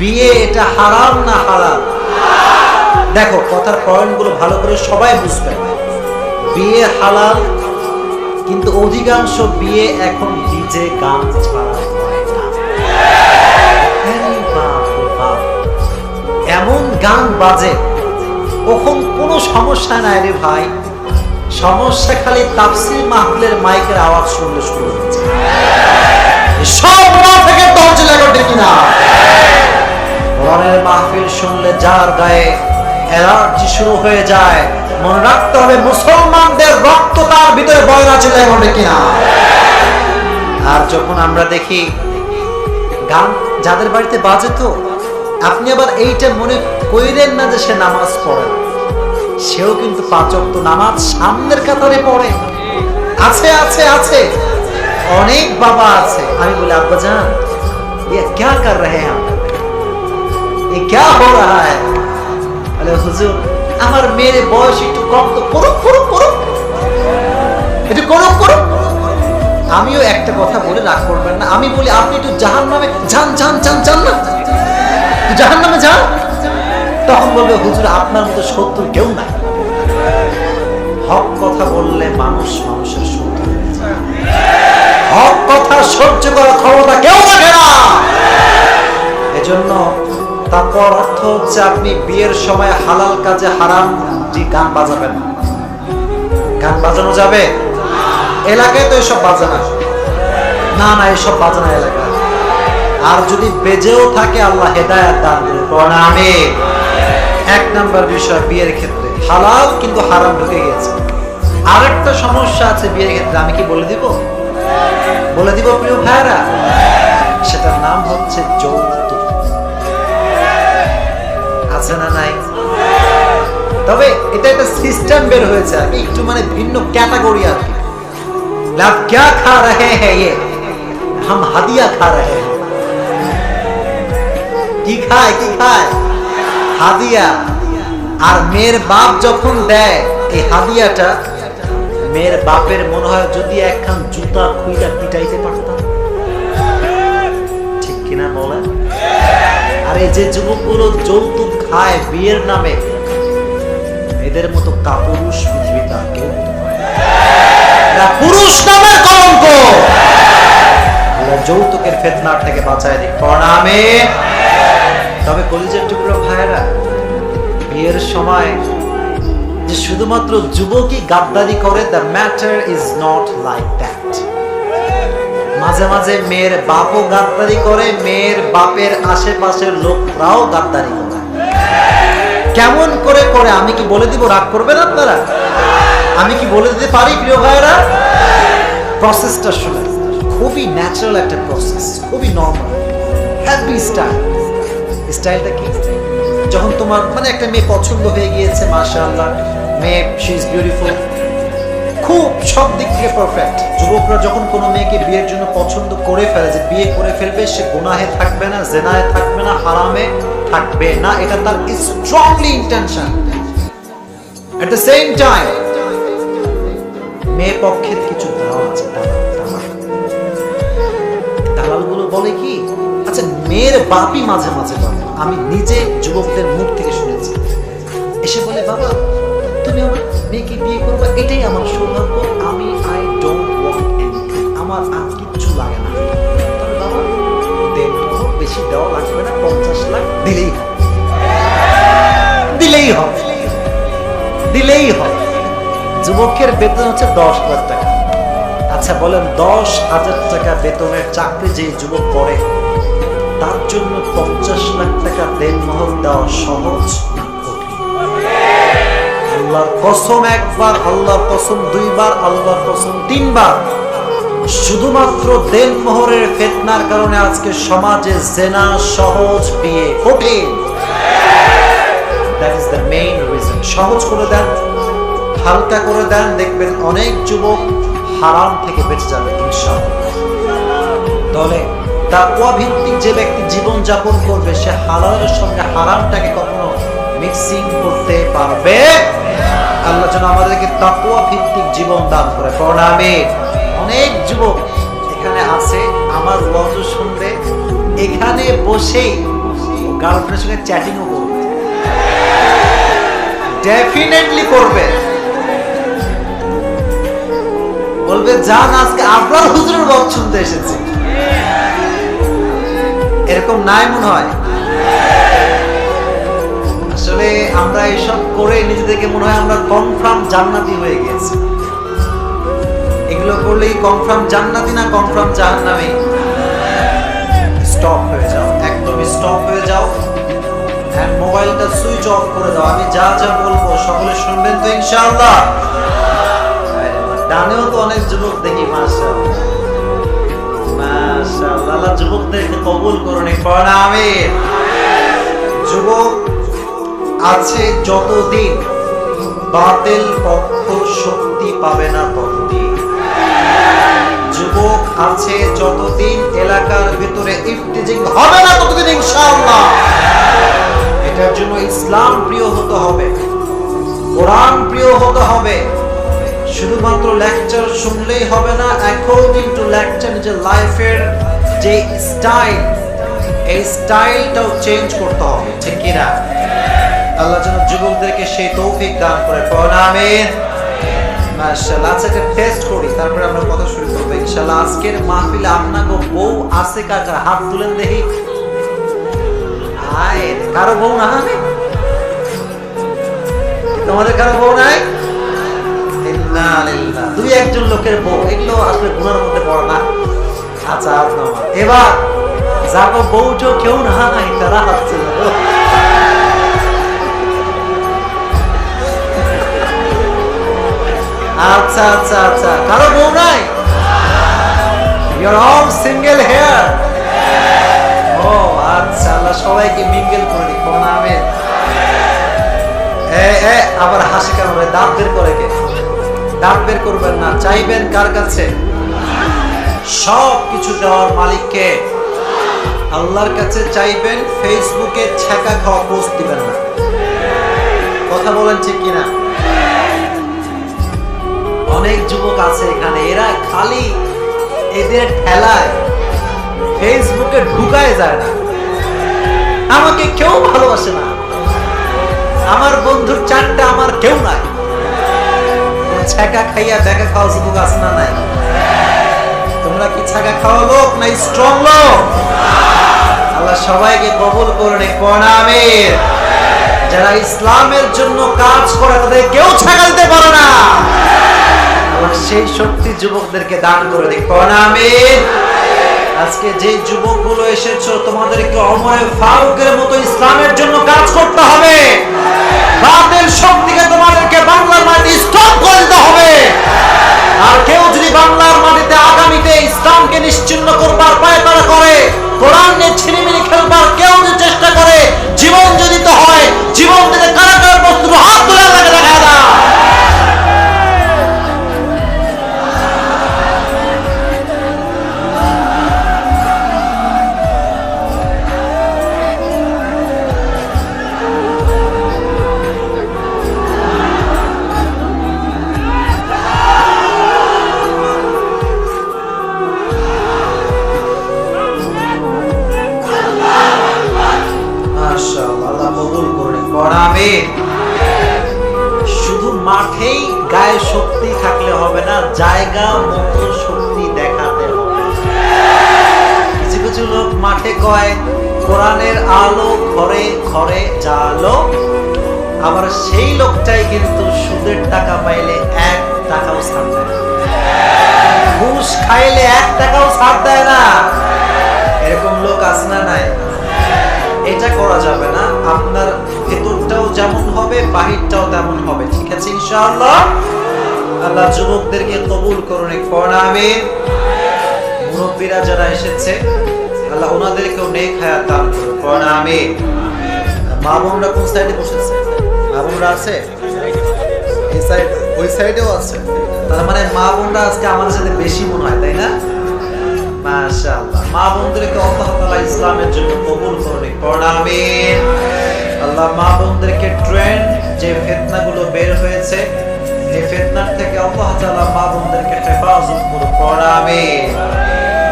বিয়ে এটা হারাম না হালাল দেখো, কথার পয়েন্টগুলো ভালো করে সবাই বুঝবে। বিয়ে হালাল, কিন্তু অধিকাংশ বিয়ে এখন ডিজে গান। এমন গান বাজে, কখন কোনো সমস্যা নাই রে ভাই। সমস্যা খালি তাফসির মাহফিলের মাইকের আওয়াজ শুনলে শুরু হচ্ছে সব থেকে দরজা কিনা? মনের মাহফিল শুনলে যার গায়ে অ্যালার্জি শুরু হয়ে যায়, মনে রাখতে হবে মুসলমানদের রক্ত তার ভিতরে বয়না চলে হবে কিনা। আর যখন আমরা দেখি গান যাদের বাড়িতে বাজে তো, আপনি আবার এইটা মনে কইলেন না যে সে নামাজ পড়ে সেও কিন্তু পাচক তো নামাজ সামনের কাতারে পড়ে। আছে আছে আছে। অনেক বাবা আছে। আমি বলি আব্বা যান ইয়ে ক্যা কর রহে হ্যাঁ ये क्या हो रहा है বলে হুজুর আমার মেয়ের বয়স একটু কম তো করুক করুক করুক একটু করুক করুক আমিও একটা কথা বলে রাগ করবেন না আমি বলি আপনি একটু জাহান নামে যান যান যান যান না জাহান নামে যান তখন বলবে হুজুর আপনার মতো শত্রু কেউ নাই হক কথা বললে মানুষ মানুষের শত্রু হয়ে যায়। হক কথা সহ্য করার ক্ষমতা কেউ রাখে না এজন্য তারপর অর্থ হচ্ছে আপনি বিয়ের সময় হালাল কাজে হারাম যে গান বাজাবেন। গান বাজানো যাবে? এলাকায় তো এসব বাজে না। না এসব বাজে না এলাকায়। আর যদি বেজেও থাকে, আল্লাহ হেদায়াত দান করে আমি এক নাম্বার বিষয়, বিয়ের ক্ষেত্রে। হালাল কিন্তু হারাম ঢুকে গেছে আরেকটা সমস্যা আছে বিয়ের ক্ষেত্রে। আমি কি বলে দিব? বলে দিব প্রিয় ভাইরা সেটার নাম হচ্ছে যৌতুক। আছে না নাই? তবে এটা একটা সিস্টেম বের হয়েছে আর একটু মানে ভিন্ন ক্যাটাগরি আর কি। লাভ ক্যা খা রহে হ্যাঁ ইয়ে? হাম হাদিয়া খা রহে। কি খায় কি খায়? হাদিয়া। আর মেয়ের বাপ যখন দেয়, এই হাদিয়াটা, মেয়ের বাপের মনে হয় যদি একখান জুতা খুঁজা পিটাইতে পারতাম। এই যে যুবকগুলো যৌতুক খায় বিয়ের নামে এদের মতো কাপুরুষ পৃথিবীতে আর কেউ পুরুষ নামের কলঙ্ক। যৌতুকের ফেতনার থেকে বাঁচায় দিক। প্রণামে তবে কলিজের টুকরো ভাইরা বিয়ের সময় যে শুধুমাত্র যুবকই গাদ্দারি করে the matter is not like that মাঝে মাঝে মেয়ের বাপও গাদ্দারি করে, মেয়ের বাপের আশেপাশের লোকরাও গাদ্দারি করে। কেমন করে করে, আমি কি বলে দিব? রাগ করবেন আপনারা? আমি কি বলে দিতে পারি, প্রিয় ভাইরা প্রসেসটা শুনে খুবই ন্যাচারাল একটা প্রসেস খুবই নর্মাল হ্যাপি স্টাইল স্টাইলটা কি? যখন তোমার মানে একটা মেয়ে পছন্দ হয়ে গিয়েছে, মাশাআল্লাহ, মেয়ে শি ইজ বিউটিফুল খুব সব দিক থেকে পারফেক্ট যুবকরা যখন কোনো মেয়েকে বিয়ের জন্য পছন্দ করে ফেলে যে বিয়ে করে ফেলবে, সে গুনাহে থাকবে না, জেনায় থাকবে না, হারামে থাকবে না, এটা তার strongly intention at the same time মেয়ে পক্ষের কিছু দালাল আছে, দালাল দালাল। দালালগুলো বলে কি আচ্ছা মেয়ের বাপই মাঝে মাঝে বলে, আমি নিজে যুবকদের মুখ থেকে শুনেছি। এসে বলে, বাবা, তুমি আমার মেয়েকে বিয়ে করবে, এটাই আমার সৌভাগ্য। আমি আই ডোন্ট ওয়ান্ট আমার আর কিচ্ছু লাগে না। বেশি দেওয়া লাগবে না, পঞ্চাশ লাখ দিলেই হবে। দিলেই হবে। দিলেই হবে। যুবকের বেতন হচ্ছে দশ লাখ টাকা। আচ্ছা বলেন, দশ হাজার টাকা বেতনের চাকরি যে যুবক করে, তার জন্য পঞ্চাশ লাখ টাকা দেনমোহর দেওয়া সহজ? আল্লাহর কসম একবার, আল্লাহর কসম দুইবার, আল্লাহর কসম তিনবার। শুধুমাত্র দেনমোহরের ফেতনার কারণে আজকে সমাজে জেনা সহজ বিয়ে রিজন সহজ করে দেন, হালকা করে দেন, দেখবেন অনেক যুবক হারাম থেকে বেঁচে যাবে, ইনশাআল্লাহ। তাহলে তাকওয়া ভিত্তিক যে ব্যক্তি জীবন যাপন করবে, সে হালালের সঙ্গে হারামটাকে কখনো মিক্সিং করতে পারবে। আল্লাহ যেন আমাদেরকে তাকওয়া ভিত্তিক জীবন দান করে। প্রণামে অনেক যুবক এখানে আছে, আমার ওয়াজ শুনবে। এখানে বসেই গার্লফ্রেন্ডের সঙ্গে চ্যাটিংও করবে। ডেফিনেটলি করবে। বলবে যান আজকে আপনার হুজুরের বক শুনতে এসেছি। এরকম নাই মনে হয়। আসলে আমরা এসব করে নিজেদেরকে মনে হয় আমরা কনফার্ম জান্নাতি হয়ে গেছি। এগুলো করলেই কনফার্ম জান্নাতি না কনফার্ম জাহান্নামি? স্টপ হয়ে যাও, একদমই স্টপ হয়ে যাও। হ্যাঁ মোবাইলটা সুইচ অফ করে দাও, আমি যা যা বলব সকলে শুনবেন তো ইনশাআল্লাহ। ডানেও তো অনেক যুবক দেখি, মাশাআল্লাহ। মাশাআল্লাহ, আল্লাহ যুবকদেরকে কবুল করুন পড়া আমি যুবক আছে যতদিন বাতিল পক্ষ শক্তি পাবে না ততদিন। যুবক আছে যতদিন এলাকার ভিতরে ইফতিজিং হবে না ততদিন, ইনশাআল্লাহ। এটার জন্য ইসলাম প্রিয় হতে হবে, কোরআন প্রিয় হতে হবে। শুধুমাত্র লেকচার শুনলেই হবে না অ্যাকর্ডিং টু লেকচার নিজের লাইফের যে স্টাইল, এই স্টাইলটাও চেঞ্জ করতে হবে, ঠিক কিনা? আল্লাহ যেন যুবকদেরকে সেই তৌফিক দান করে প্রণামের আচ্ছা টেস্ট করি, তারপরে কথা শুরু আজকের বউ আছে হাত তুলেন দেখি। কারও বউ তোমাদের কারও বউ নাই। দুই একজন লোকের বউ, এগুলো আসলে গুনার মধ্যে পড়ে না। আচ্ছা। এবার, যাব বউটো কেউ না তারা হাত আচ্ছা আচ্ছা আচ্ছা। কারও বউ নাই? ইউর অল সিঙ্গেল হেয়ার ও আচ্ছা আল্লাহ সবাইকে মিঙ্গেল করে, কোন এ আবার হাসি কেন দাঁত বের করে কে? দাঁত বের করবেন না, চাইবেন কার কাছে? সব কিছু দেওয়ার মালিককে। আল্লাহর কাছে চাইবেন ফেসবুকে ছ্যাঁকা খাওয়া পোস্ট দিবেন না। কথা বলেন ঠিক কিনা? অনেক যুবক আছে এখানে। এরা খালি এদের ঠেলায় ফেসবুকে ঢুকায় যায় না। আমাকে কেউ ভালোবাসে না। আমার বন্ধুর চারটা আমার কেউ নাই। ছ্যাঁকা খাইয়া দেখা খাওয়া যুবক আছে না নাই? তোমরা কি ছাকা খাওয়া লোক না স্ট্রং লোক? আল্লাহ সবাইকে কবুল করুন প্রণামের যারা ইসলামের জন্য কাজ করে, তাদের কেউ দিতে পারে সেই শক্তি যুবকদেরকে দান করে দিক। আজকে যে যুবকগুলো এসেছ, তোমাদেরকে অমরে ফারুকের মতো ইসলামের জন্য কাজ করতে হবে। বাতিল শক্তিকে তোমাদেরকে বাংলার মাটি স্টপ করতে হবে। আর কেউ আল্লাহ কবুল করুন। পড়াবে। শুধু মাঠেই গায়ে শক্তি থাকলে হবে না, জায়গা মতো শক্তি দেখাতে হবে কিছু কিছু লোক মাঠে কয়, কোরআনের আলো ঘরে ঘরে জালো আবার সেই লোকটাই কিন্তু সুদের টাকা পাইলে এক টাকাও ছাড় দেয়। ঘুষ খাইলে এক টাকাও ছাড় দেয় না এরকম লোক আছে না নাই এটা করা যাবে না। আপনার ভেতরটাও যেমন হবে, বাহিরটাও তেমন হবে। ঠিক আছে, ইনশাআল্লাহ? আল্লাহ যুবকদেরকে কবুল করুন প্রণামে মুরব্বীরা যারা এসেছে, আল্লাহ ওনাদেরকেও নেক হায়াত দান করুন। মা বোনরা কোন সাইডে বসেছে? মা বোনরা আছে? এই সাইড, ওই সাইডেও আছে। তার মানে মা বোনরা আজকে আমাদের সাথে বেশি মনে হয়, তাই না? মাশাআল্লাহ। মা বোনদেরকে আল্লাহ ইসলামের জন্য প্রণামে আল্লাহ মা বোনদেরকে ট্রেন্ড যে ফেতনাগুলো বের হয়েছে এই ফেতনার থেকে আল্লাহ তাআলা মা বোনদেরকে হেফাজত করুন। প্রণামে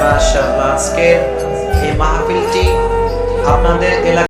মাশাআল্লাহ, আজকে এই মাহফিলটি আপনাদের এলাকা